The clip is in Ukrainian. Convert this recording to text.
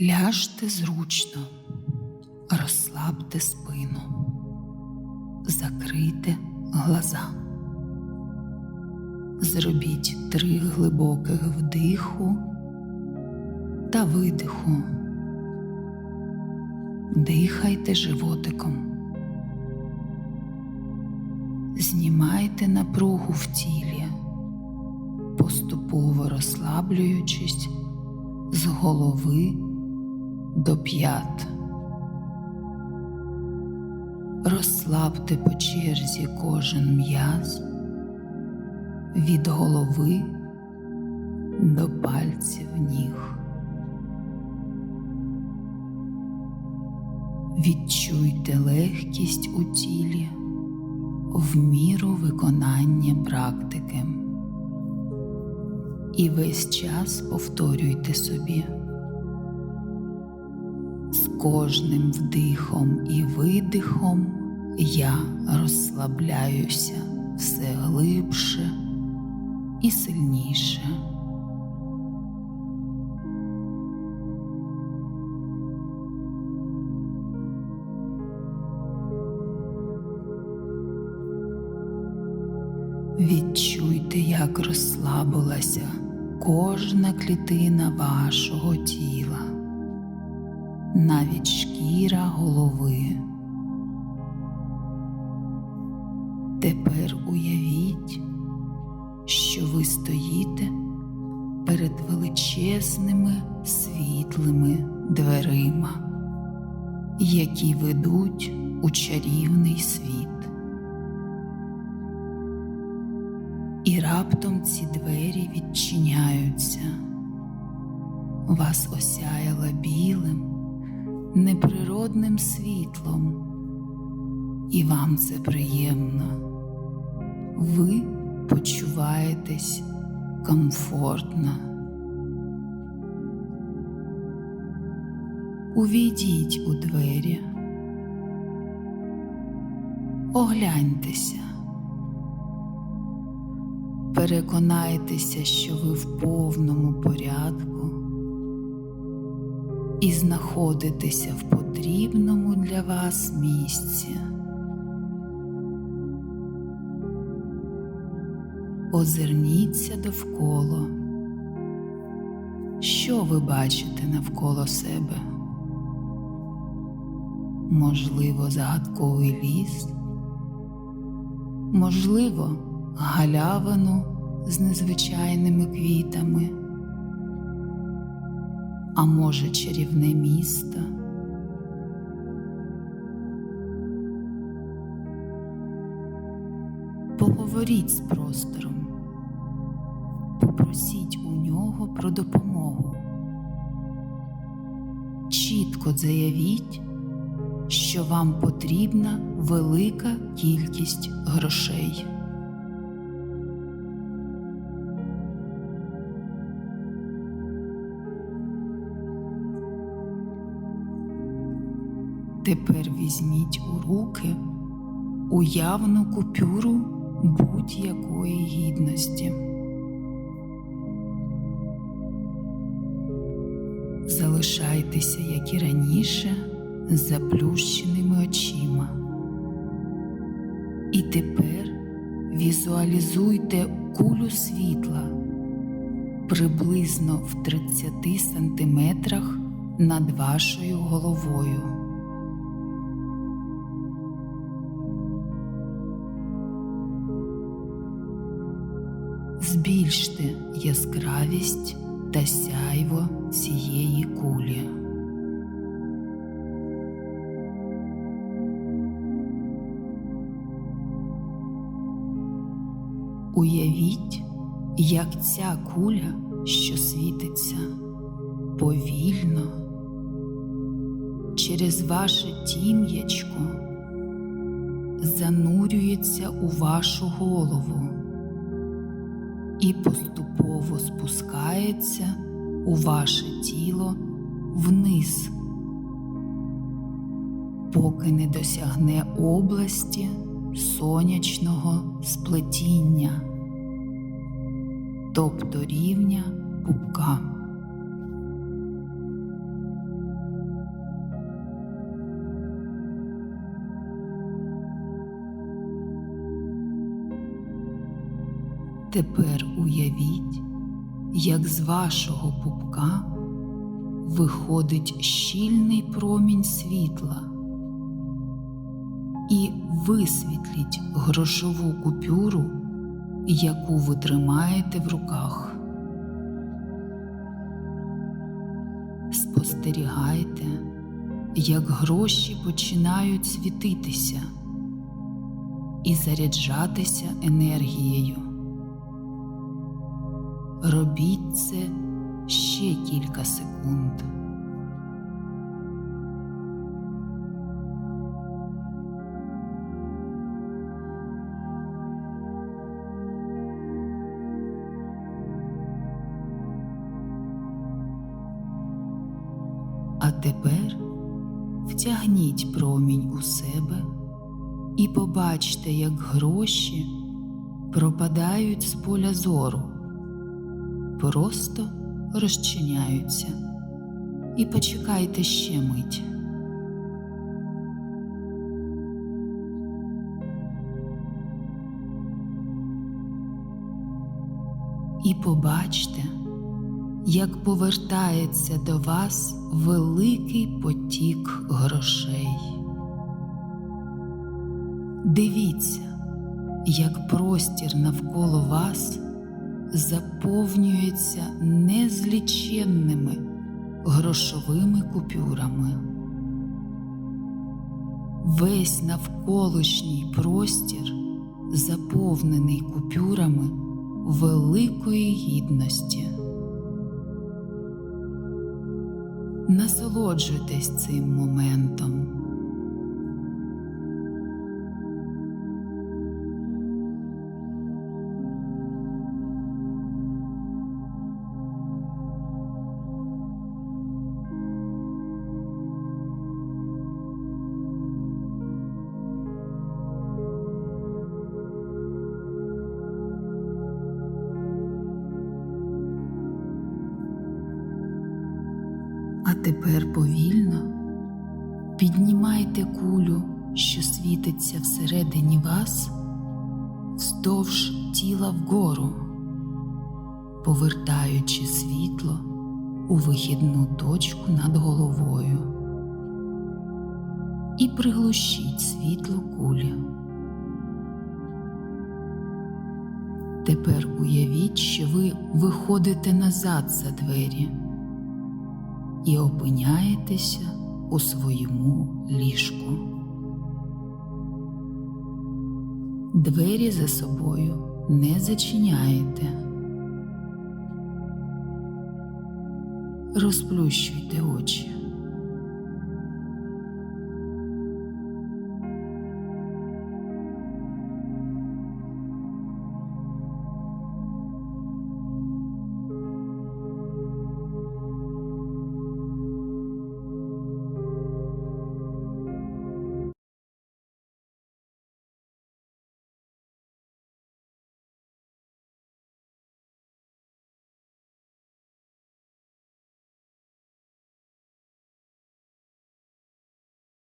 Ляжте зручно, розслабте спину, закрийте глаза. Зробіть три глибоких вдиху та видиху. Дихайте животиком. Знімайте напругу в тілі, поступово розслаблюючись з голови до п'ят. Розслабте по черзі кожен м'яз від голови до пальців ніг. Відчуйте легкість у тілі в міру виконання практики. І весь час повторюйте собі. Кожним вдихом і видихом я розслабляюся все глибше і сильніше. Відчуйте, як розслабилася кожна клітина вашого тіла, навіть шкіра голови. Тепер уявіть, що ви стоїте перед величезними світлими дверима, які ведуть у чарівний світ. І раптом ці двері відчиняються, вас осяяла білим, неприродним світлом, і вам це приємно. Ви почуваєтесь комфортно. Увійдіть у двері, огляньтеся. Переконайтеся, що ви в повному порядку і знаходитеся в потрібному для вас місці. Озирніться довкола. Що ви бачите навколо себе? Можливо, загадковий ліс? Можливо, галявину з незвичайними квітами, а може, чарівне місто. Поговоріть з простором, попросіть у нього про допомогу. Чітко заявіть, що вам потрібна велика кількість грошей. Тепер візьміть у руки уявну купюру будь-якої гідності. Залишайтеся, як і раніше, з заплющеними очима. І тепер візуалізуйте кулю світла приблизно в 30 сантиметрах над вашою головою. Збільште яскравість та сяйво цієї кулі. Уявіть, як ця куля, що світиться повільно через ваше тім'ячко занурюється у вашу голову і поступово спускається у ваше тіло вниз, поки не досягне області сонячного сплетіння, тобто рівня пупка. Тепер уявіть, як з вашого пупка виходить щільний промінь світла і висвітліть грошову купюру, яку ви тримаєте в руках. Спостерігайте, як гроші починають світитися і заряджатися енергією. Робіть це ще кілька секунд. А тепер втягніть промінь у себе і побачте, як гроші пропадають з поля зору, просто розчиняються. І почекайте ще мить. І побачте, як повертається до вас великий потік грошей. Дивіться, як простір навколо вас заповнюється незліченними грошовими купюрами. Весь навколишній простір заповнений купюрами великої гідності. Насолоджуйтесь цим моментом. Тепер повільно піднімайте кулю, що світиться всередині вас, вздовж тіла вгору, повертаючи світло у вихідну точку над головою. І приглушіть світло кулі. Тепер уявіть, що ви виходите назад за двері і опиняєтеся у своєму ліжку. Двері за собою не зачиняєте. Розплющуйте очі.